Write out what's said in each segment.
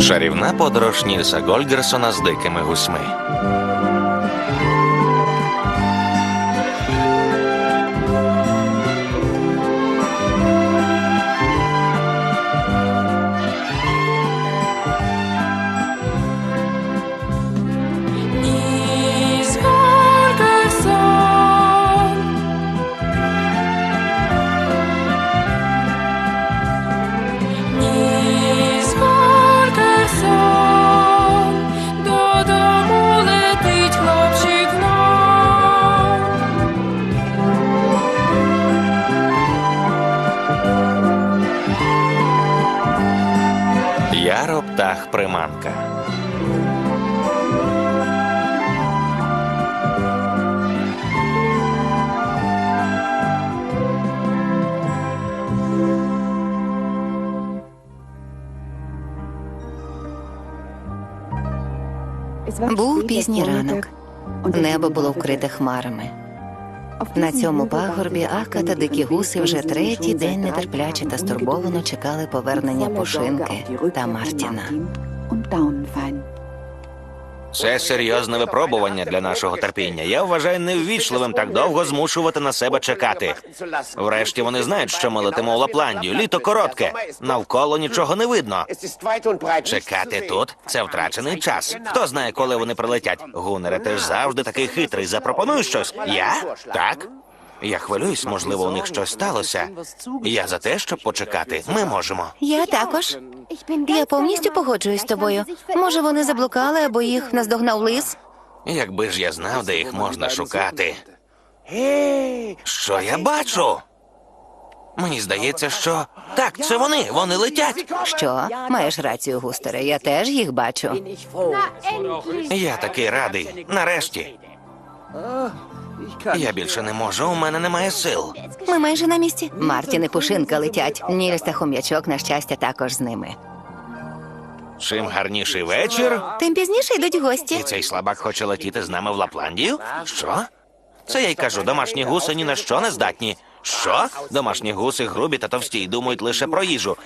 Шарівна подорож Нільса Гольгерсона з дикими гусьми. Яро птах приманка. Був пізній ранок. Небо було вкрите хмарами. На цьому пагорбі Ака та дикі гуси вже третій день нетерпляче та стурбовано чекали повернення Пушинки та Мартіна. Це серйозне випробування для нашого терпіння. Я вважаю неввічливим так довго змушувати на себе чекати. Врешті вони знають, що ми летимо в Лапландію. Літо коротке. Навколо нічого не видно. Чекати тут це втрачений час. Хто знає, коли вони прилетять? Гунере, ти ж завжди такий хитрий. Запропонуй щось. Я? Так? Я хвилююсь, можливо, у них щось сталося. Я за те, щоб почекати. Ми можемо. Я також. Я повністю погоджуюсь з тобою. Може, вони заблукали або їх наздогнав лис? Якби ж я знав, де їх можна шукати. Що я бачу? Мені здається, що так, це вони. Вони летять. Що? Маєш рацію, густере. Я теж їх бачу. Я такий радий. Нарешті. Я більше не можу, у мене немає сил. Ми майже на місці. Мартін і Пушинка летять. Нільс та хом'ячок, на щастя, також з ними. Чим гарніший вечір, Тим пізніше йдуть і гості. цей слабак хоче летіти з нами в Лапландію? Що? Це я й кажу, домашні гуси ні на що не здатні. Що? Домашні гуси грубі та товсті й думають лише про їжу.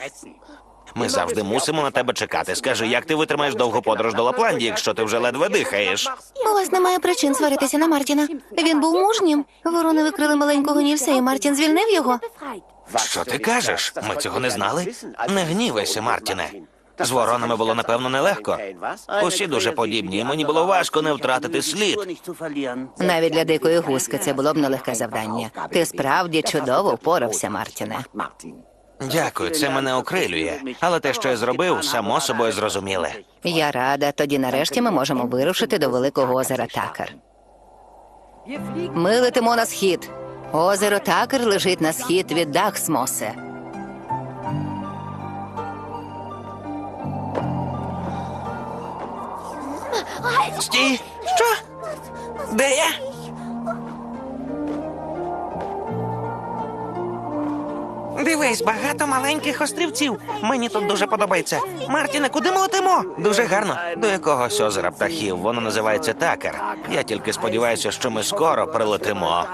Ми завжди мусимо на тебе чекати. Скажи, як ти витримаєш довгу подорож до Лапландії, якщо ти вже ледве дихаєш? У вас немає причин сваритися на Мартіна. Він був мужнім. Ворони викрили маленького Нільса, і Мартін звільнив його. Що ти кажеш? Ми цього не знали. Не гнівайся, Мартіне. З воронами було напевно нелегко. Усі дуже подібні, і мені було важко не втратити слід. Навіть для дикої гуски це було б нелегке завдання. Ти справді чудово впорався, Мартіне. Дякую, це мене окрилює. Але те, що я зробив, само собою зрозуміле. Я рада. Тоді нарешті ми можемо вирушити до великого озера Такер. Ми летимо на схід. Озеро Такер лежить на схід від Дахсмосе. Стій! Що? Де я? Дивись, багато маленьких острівців. Мені тут дуже подобається. Мартіне, куди ми летимо? Дуже гарно. До якогось озера птахів. Воно називається Такер. Я тільки сподіваюся, що ми скоро прилетимо.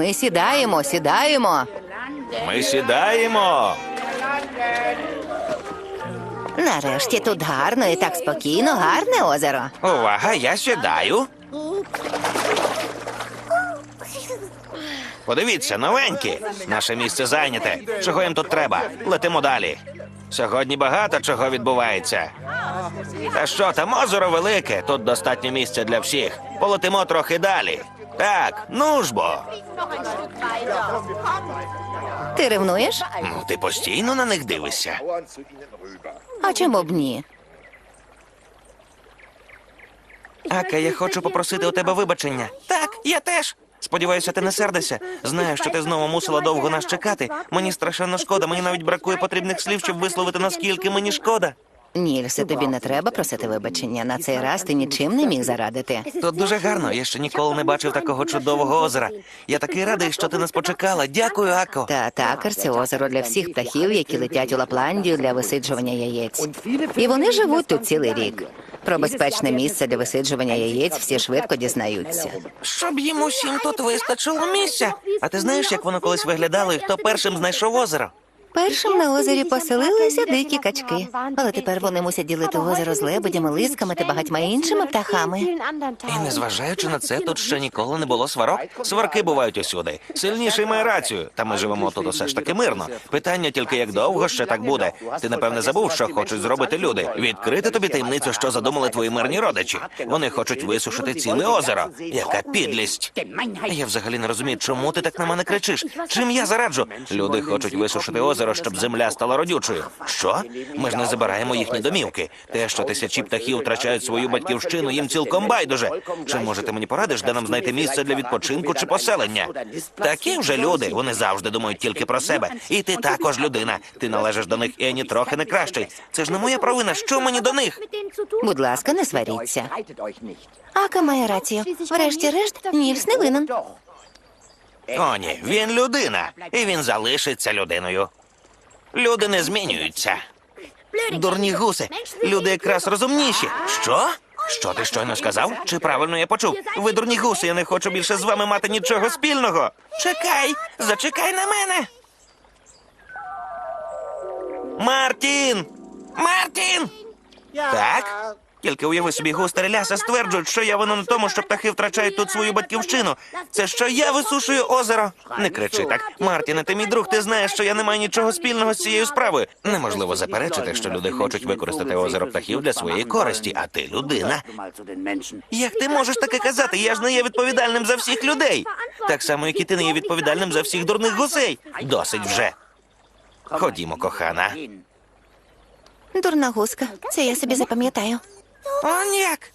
Ми сідаємо, сідаємо. Ми сідаємо. Нарешті тут гарно і так спокійно, гарне озеро. Увага, я сідаю. Подивіться, новенькі. Наше місце зайняте. Чого їм тут треба? Летимо далі. Сьогодні багато чого відбувається. Та що там озеро велике, тут достатньо місця для всіх. Полетимо трохи далі. Так, ну ж бо. Ти ревнуєш? Ну, ти постійно на них дивишся. А чому б ні? Ака, я хочу попросити у тебе вибачення. Так, я теж. Сподіваюся, ти не сердишся. Знаю, що ти знову мусила довго нас чекати. Мені страшенно шкода. Мені навіть бракує потрібних слів, щоб висловити наскільки мені шкода. Нільсе, тобі не треба просити вибачення. На цей раз ти нічим не міг зарадити. Тут дуже гарно. Я ще ніколи не бачив такого чудового озера. Я такий радий, що ти нас почекала. Дякую, Ако. Та такер це озеро для всіх птахів, які летять у Лапландію для висиджування яєць. І вони живуть тут цілий рік. Про безпечне місце для висиджування яєць всі швидко дізнаються. Щоб їм усім тут вистачило місця. А ти знаєш, як воно колись виглядало і хто першим знайшов озеро? Першим на озері поселилися дикі качки, але тепер вони мусять ділити озеро з лебедями, лисками та багатьма іншими птахами. І незважаючи на це, тут ще ніколи не було сварок. Сварки бувають усюди. Сильніший має рацію. Та ми живемо тут усе ж таки мирно. Питання тільки як довго ще так буде. Ти напевне забув, що хочуть зробити люди. Відкрити тобі таємницю, що задумали твої мирні родичі. Вони хочуть висушити ціле озеро. Яка підлість. Я взагалі не розумію, чому ти так на мене кричиш. Чим я зараджу? Люди хочуть висушити озеро, щоб земля стала родючою. Що? Ми ж не забираємо їхні домівки. Те, що тисячі птахів втрачають свою батьківщину, їм цілком байдуже. Чи може ти мені порадиш, де нам знайти місце для відпочинку чи поселення? Такі вже люди. Вони завжди думають тільки про себе. І ти також людина. Ти належиш до них і ані трохи не кращий. Це ж не моя провина. Що мені до них? Будь ласка, не сваріться. Ака має рацію. Врешті-решт, Нільс не винен. О, ні, він людина, і він залишиться людиною. Люди не змінюються. Дурні гуси. Люди якраз розумніші. Що? Що ти щойно сказав? Чи правильно я почув? Ви дурні гуси, я не хочу більше з вами мати нічого спільного. Чекай, зачекай на мене. Мартін! Мартін! Так? Тільки уяви собі, густері ляса стверджують, що я винен у тому, що птахи втрачають тут свою батьківщину. Це що я висушую озеро. Не кричи так. Мартіне, ти мій друг, ти знаєш, що я не маю нічого спільного з цією справою. Неможливо заперечити, що люди хочуть використати озеро птахів для своєї користі, а ти людина. Як ти можеш таке казати? Я ж не є відповідальним за всіх людей. Так само, як і ти не є відповідальним за всіх дурних гусей. Досить вже. Ходімо, кохана. Дурна гуска, це я собі запам'ятаю. О, ніяк.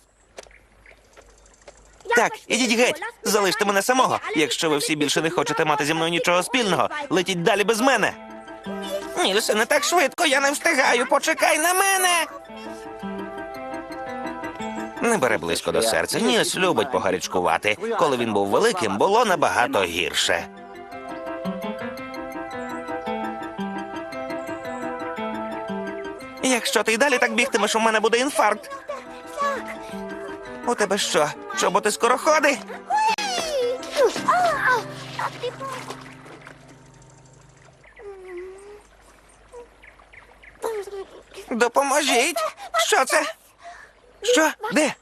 Так, ідіть геть, залиште мене самого. Якщо ви всі більше не хочете мати зі мною нічого спільного, летіть далі без мене. Нільсе, не так швидко, я не встигаю. Почекай на мене. Не бере близько до серця. Нільс любить погарячкувати. Коли він був великим, було набагато гірше. Якщо ти й далі так бігтимеш, у мене буде інфаркт. У тебе що? Чоботи скороходи? Допоможіть. Що це? Що? Де?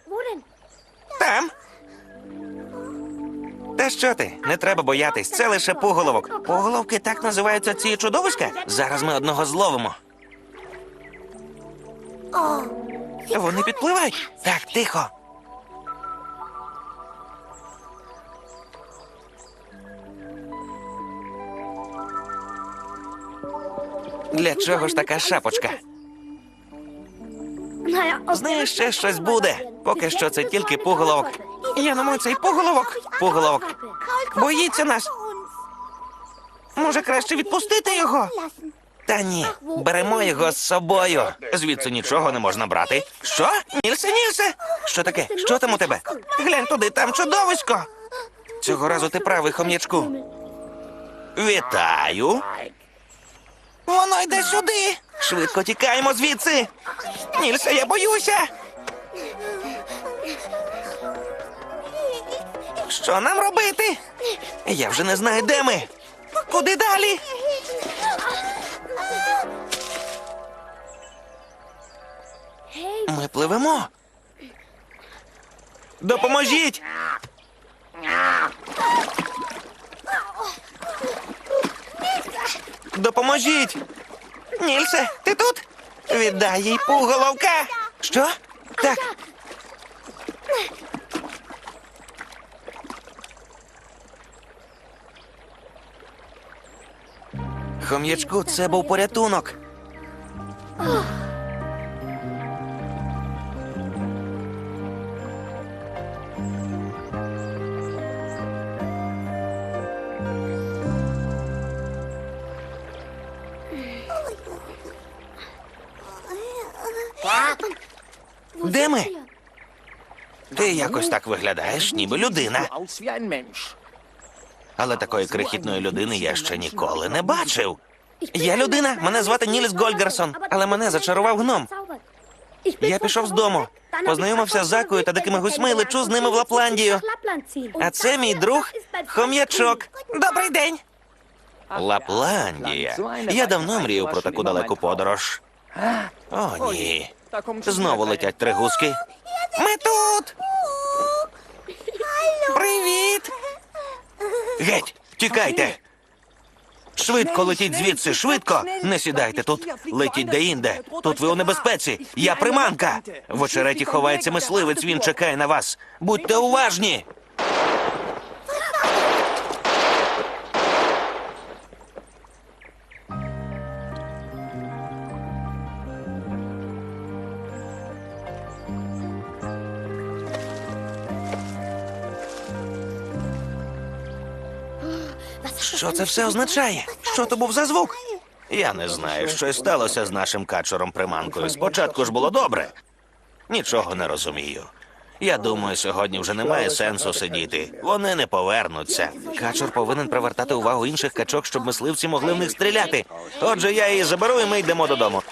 Там? Та що ти? Не треба боятись, це лише пуголовок. Пуголовки так називаються ці чудовиська? Зараз ми одного зловимо. Вони підпливають. Так, тихо. Для чого ж така шапочка? Знаєш, ще щось буде. Поки що це тільки пуголовок. Я маю цей пуголовок. Пуголовок. Боїться нас. Може, краще відпустити його? Та ні, беремо його з собою. Звідси нічого не можна брати. Що? Нільсе, Нільсе? Що таке? Що там у тебе? Глянь туди, там чудовисько. Цього разу ти правий, хом'ячку. Вітаю. Воно йде сюди. Швидко тікаємо звідси. Нільсе, я боюся. Що нам робити? Я вже не знаю, де ми. Куди далі? Ми пливемо. Допоможіть. Допоможіть. Нільсе, ти тут? Віддай їй пуголовка. Що? Так. Хом'ячку, це був порятунок. Де ми? Ти якось так виглядаєш, ніби людина. Але такої крихітної людини я ще ніколи не бачив. Я людина, мене звати Нільс Гольгерсон, але мене зачарував гном. Я пішов з дому, познайомився з Закою та дикими гусьми і лечу з ними в Лапландію. А це мій друг Хом'ячок. Добрий день. Лапландія. Я давно мріяв про таку далеку подорож. О, ні. Знову летять три гуски. Ми тут. Привіт. Геть, тікайте. Швидко летіть звідси, швидко! Не сідайте тут, летіть де-інде. Тут ви у небезпеці. Я приманка. В очереті ховається мисливець, він чекає на вас. Будьте уважні. Що це все означає? Що то був за звук? Я не знаю, що сталося з нашим качуром приманкою. Спочатку ж було добре. Нічого не розумію. Я думаю, сьогодні вже немає сенсу сидіти. Вони не повернуться. Качур повинен привертати увагу інших качок, щоб мисливці могли в них стріляти. Отже, я її заберу, і ми йдемо додому.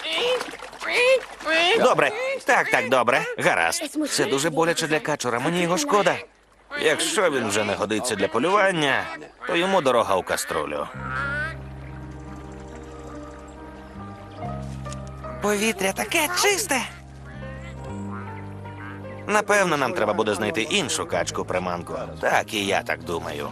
Добре, так, так, добре. Гаразд. Це дуже боляче для качура. Мені його шкода. Якщо він вже не годиться для полювання, то йому дорога у каструлю. Повітря таке чисте. Напевно, нам треба буде знайти іншу качку приманку. Так і я так думаю.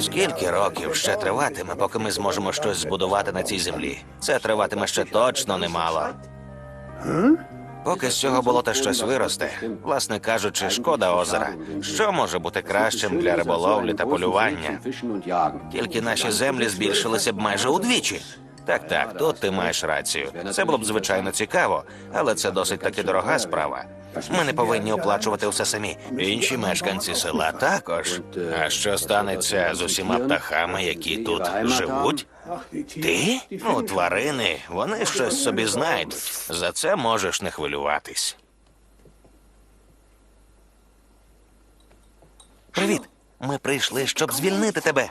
Скільки років ще триватиме, поки ми зможемо щось збудувати на цій землі? Це триватиме ще точно немало. Поки з цього болота щось виросте, власне кажучи, шкода озера. Що може бути кращим для риболовлі та полювання? Тільки наші землі збільшилися б майже удвічі. Так, так, тут ти маєш рацію. Це було б звичайно цікаво, але це досить таки дорога справа. Ми не повинні оплачувати все самі. Інші мешканці села також. А що станеться з усіма птахами, які тут живуть? Ти? Ну, тварини, вони щось собі знають. За це можеш не хвилюватись. Привіт. Ми прийшли, щоб звільнити тебе.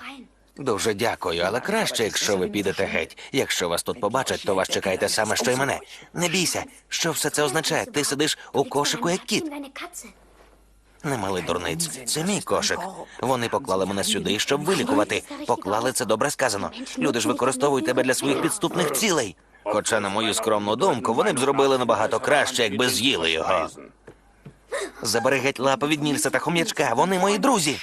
Дуже дякую, але краще, якщо ви підете геть. Якщо вас тут побачать, то вас чекає те саме, що й мене. Не бійся, що все це означає? Ти сидиш у кошику, як кіт. Не мали дурниць. Це мій кошик. Вони поклали мене сюди, щоб вилікувати. Поклали це добре сказано. Люди ж використовують тебе для своїх підступних цілей. Хоча, на мою скромну думку, вони б зробили набагато краще, якби з'їли його. Забери геть лапи від Нільса та хом'ячка, вони мої друзі.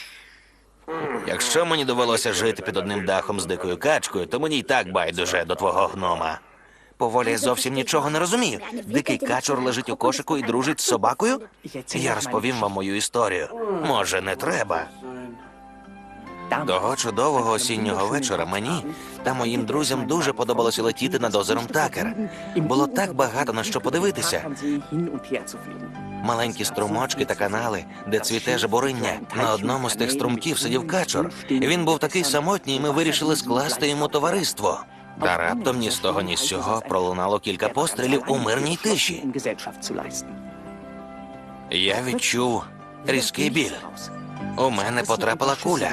Якщо мені довелося жити під одним дахом з дикою качкою, то мені й так байдуже до твого гнома. Поволі я зовсім нічого не розумію. Дикий качур лежить у кошику і дружить з собакою. Я розповім вам мою історію. Може, не треба. Того чудового осіннього вечора мені та моїм друзям дуже подобалося летіти над озером Такер. Було так багато на що подивитися. Маленькі струмочки та канали, де цвіте жабуриння. На одному з тих струмків сидів качур. Він був такий самотній, ми вирішили скласти йому товариство. Та раптом ні з того, ні з цього пролунало кілька пострілів у мирній тиші. Я відчув різкий біль. У мене потрапила куля.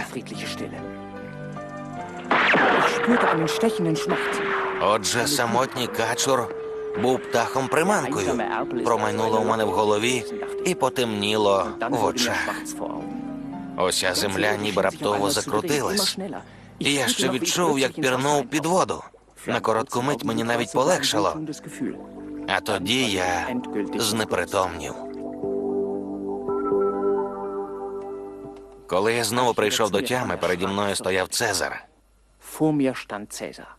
Отже, самотній качур був птахом приманкою. Промайнуло у мене в голові і потемніло в очах. Ося земля ніби раптово закрутилась. І я ще відчув, як пірнув під воду. На коротку мить мені навіть полегшало, а тоді я знепритомнів. Коли я знову прийшов до тями, переді мною стояв Цезар. Vor mir stand.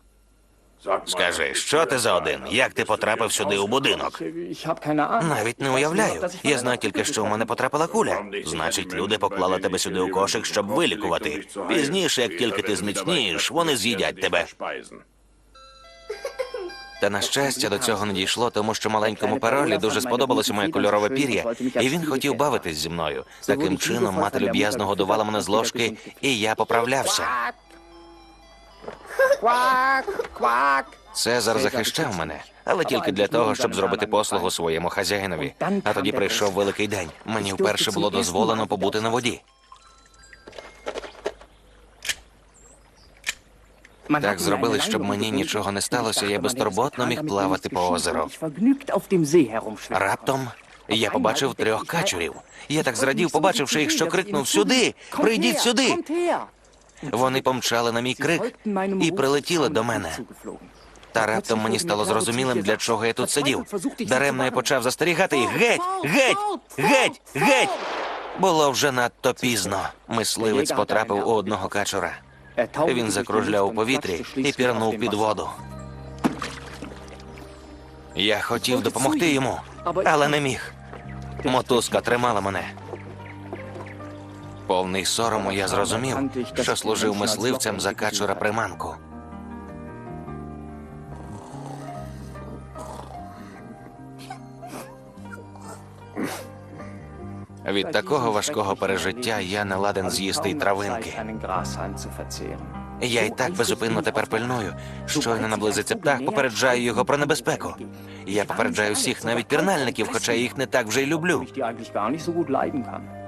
Скажи, що ти за один? Як ти потрапив сюди у будинок? Навіть не уявляю. Я знаю тільки, що в мене потрапила куля. Значить, люди поклали тебе сюди у кошик, щоб вилікувати. Пізніше, як тільки ти зміцнієш, вони з'їдять тебе. Та на щастя до цього не дійшло, тому що маленькому паролі дуже сподобалося моє кольорове пір'я, і він хотів бавитись зі мною. Таким чином, мати люб'язно годувала мене з ложки, і я поправлявся. Цезар захищав мене, але тільки для того, щоб зробити послугу своєму хазяїнові. А тоді прийшов великий день. Мені вперше було дозволено побути на воді. Так зробили, щоб мені нічого не сталося, я безтурботно міг плавати по озеру. Раптом я побачив трьох качурів. Я так зрадів, побачивши їх, що крикнув сюди, прийдіть сюди. Вони помчали на мій крик і прилетіли до мене. Та раптом мені стало зрозумілим, для чого я тут сидів. Даремно я почав застерігати їх. Геть, геть, геть, геть. Було вже надто пізно. Мисливець потрапив у одного качура. Він закружляв у повітрі і пірнув під воду. Я хотів допомогти йому, але не міг. Мотузка тримала мене. Повний сорому я зрозумів, що служив мисливцем за качура приманку. Від такого важкого пережиття я не ладен з'їсти й травинки. Я й так безупинно тепер пильную. Щойно наблизиться птах, попереджаю його про небезпеку. Я попереджаю всіх, навіть пірнальників, хоча їх не так вже й люблю.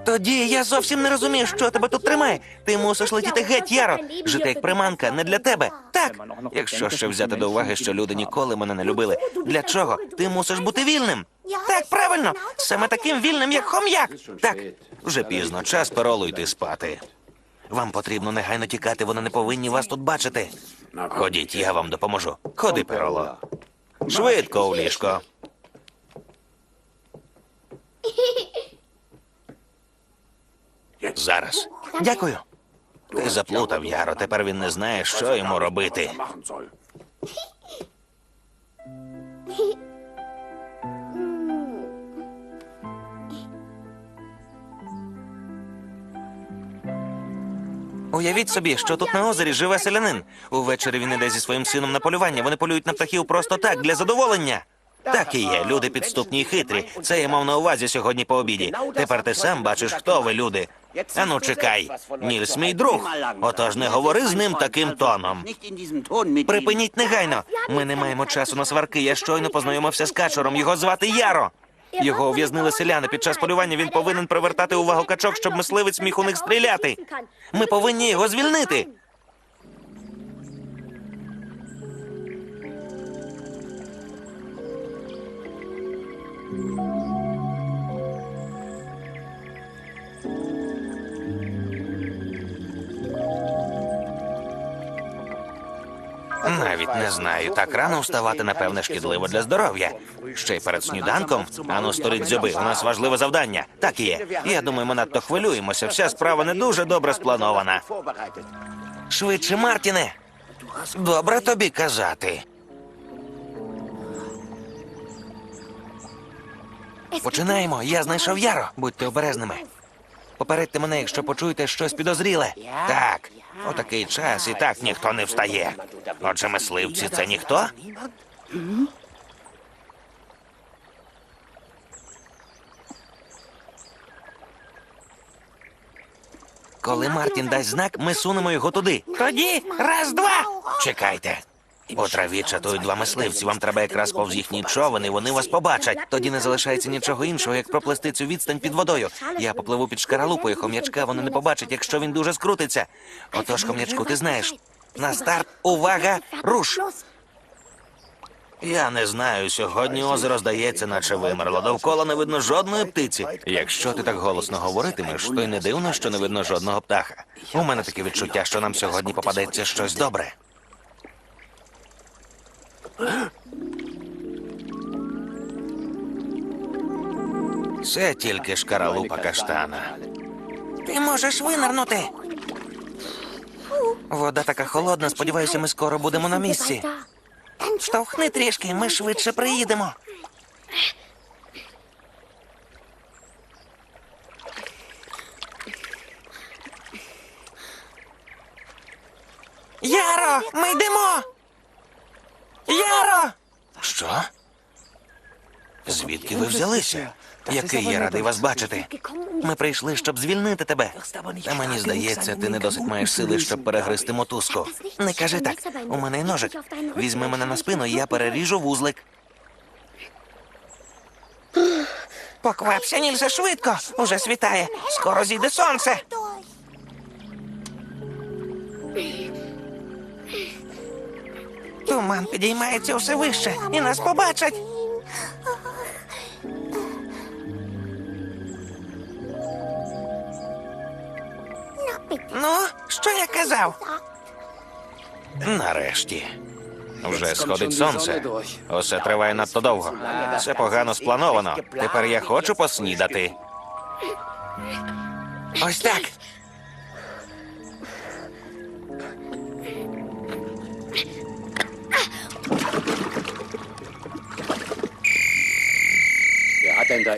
Тоді я зовсім не розумію, що тебе тут тримає. Ти мусиш летіти геть, Яро. Жити як приманка не для тебе. Так, якщо ще взяти до уваги, що люди ніколи мене не любили. Для чого? Ти мусиш бути вільним. Так, правильно, саме таким вільним, як хом'як. Так, вже пізно, час перолу йти спати. Вам потрібно негайно тікати, вони не повинні вас тут бачити. Ходіть, я вам допоможу. Ходи, пероло. Швидко у ліжко. Зараз. Дякую. Ти заплутав Яро, тепер він не знає, що йому робити. Уявіть собі, що тут на озері живе селянин. Увечері він іде зі своїм сином на полювання. Вони полюють на птахів просто так, для задоволення. Так і є. Люди підступні і хитрі. Це я мав на увазі сьогодні по обіді. Тепер ти сам бачиш, хто ви люди. Ану, чекай. Нільс, мій друг. Отож не говори з ним таким тоном. Припиніть негайно. Ми не маємо часу на сварки. Я щойно познайомився з качуром. Його звати Яро. Його ув'язнили селяни. Під час полювання він повинен привертати увагу качок, щоб мисливець міг у них стріляти. Ми повинні його звільнити. Не знаю. Так рано вставати, напевне, шкідливо для здоров'я. Ще й перед сніданком. Ану, сторить зюби. У нас важливе завдання. Так і є. Я думаю, ми надто хвилюємося. Вся справа не дуже добре спланована. Швидше, Мартіне. Добре тобі казати. Починаємо. Я знайшов Яро. Будьте обережними. Попередьте мене, якщо почуєте щось підозріле. Так, у такий час і так ніхто не встає. Отже, мисливці це ніхто? Коли Мартін дасть знак, ми сунемо його туди. Тоді раз, два. Чекайте. У траві чатують два мисливці. Вам треба якраз повз їхній човен, і вони вас побачать. Тоді не залишається нічого іншого, як проплести цю відстань під водою. Я попливу під шкаралупою. Хом'ячка вони не побачать, якщо він дуже скрутиться. Отож, хом'ячку, ти знаєш. На старт, увага, руш! Я не знаю, сьогодні озеро здається, наче вимерло. Довкола не видно жодної птиці. Якщо ти так голосно говоритимеш, то й не дивно, що не видно жодного птаха. У мене таке відчуття, що нам сьогодні попадеться щось добре. Це тільки шкаралупа каштана. Ти можеш винирнути. Вода така холодна, сподіваюся, ми скоро будемо на місці. Штовхни трішки, ми швидше приїдемо. Яро, ми йдемо. Яро! Що? Звідки ви взялися? Який я радий вас бачити. Ми прийшли, щоб звільнити тебе. Та мені здається, ти не досить маєш сили, щоб перегризти мотузку. Не кажи так. У мене й ножик. Візьми мене на спину, і я переріжу вузлик. Поквапся, Нільсе, швидко. Уже світає. Скоро зійде сонце. Туман підіймається все вище, і нас побачать. Ну, що я казав? Нарешті. Вже сходить сонце. Усе триває надто довго. Це погано сплановано. Тепер я хочу поснідати. Ось так.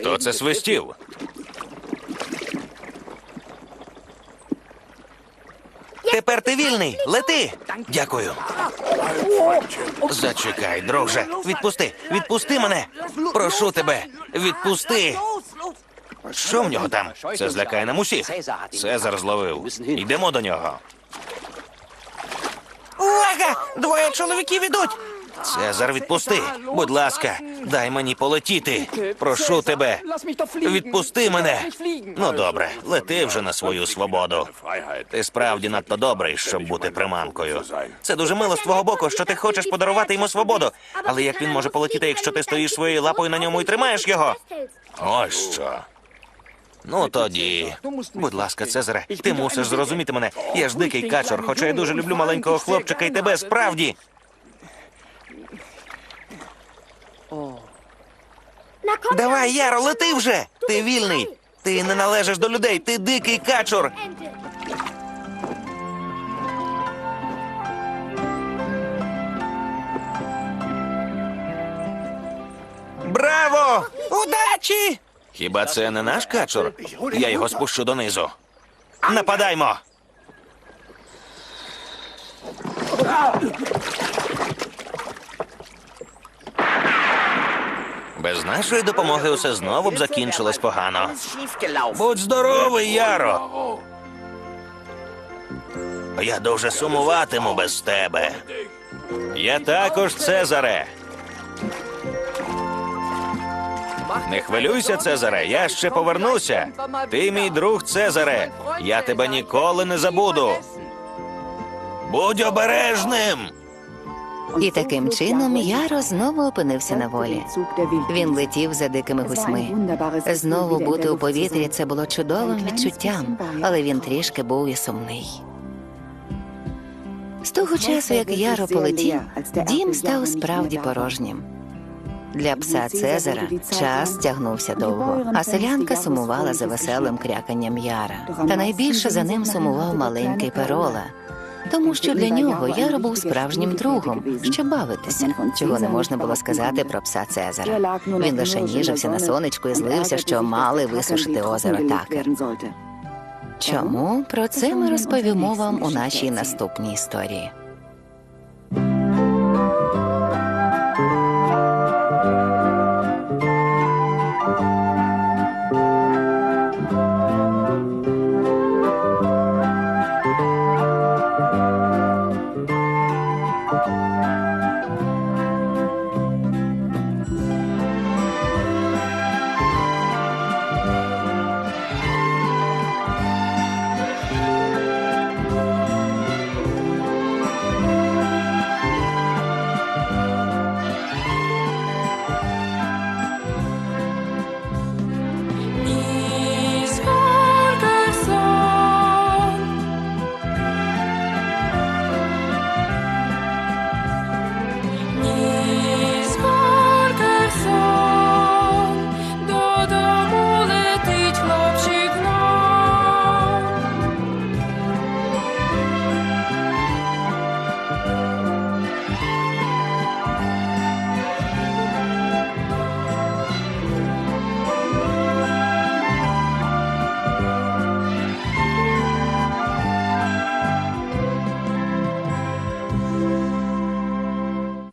Хто це свистів? Тепер ти вільний. Лети. Дякую. Зачекай, друже. Відпусти. Відпусти мене. Прошу тебе. Відпусти. Що в нього там? Це злякає нам усіх. Цезар зловив. Йдемо до нього. Увага! Двоє чоловіків ідуть. Цезар, відпусти. Будь ласка, дай мені полетіти. Прошу тебе. Відпусти мене. Ну добре, лети вже на свою свободу. Ти справді надто добрий, щоб бути приманкою. Це дуже мило з твого боку, що ти хочеш подарувати йому свободу. Але як він може полетіти, якщо ти стоїш своєю лапою на ньому і тримаєш його? Ось що. Ну тоді, будь ласка, Цезаре, ти мусиш зрозуміти мене. Я ж дикий качор, хоча я дуже люблю маленького хлопчика і тебе справді. Давай, Яро, лети вже! Ти вільний! Ти не належиш до людей, ти дикий качур! Браво! Удачі! Хіба це не наш качур? Я його спущу донизу. Нападаймо! Без нашої допомоги усе знову б закінчилось погано. Будь здоровий, Яро. Я дуже сумуватиму без тебе. Я також, Цезаре. Не хвилюйся, Цезаре, я ще повернуся. Ти мій друг Цезаре. Я тебе ніколи не забуду. Будь обережним. І таким чином Яро знову опинився на волі. Він летів за дикими гусьми. Знову бути у повітрі це було чудовим відчуттям, але він трішки був і сумний. З того часу, як Яро полетів, дім став справді порожнім. Для пса Цезара час тягнувся довго, а селянка сумувала за веселим кряканням Яра. Та найбільше за ним сумував маленький Перола, тому що для нього Яро був справжнім другом, щоб бавитися, чого не можна було сказати про пса Цезара. Він лише ніжився на сонечку і злився, що мали висушити озеро Такер. Чому про це ми розповімо вам у нашій наступній історії.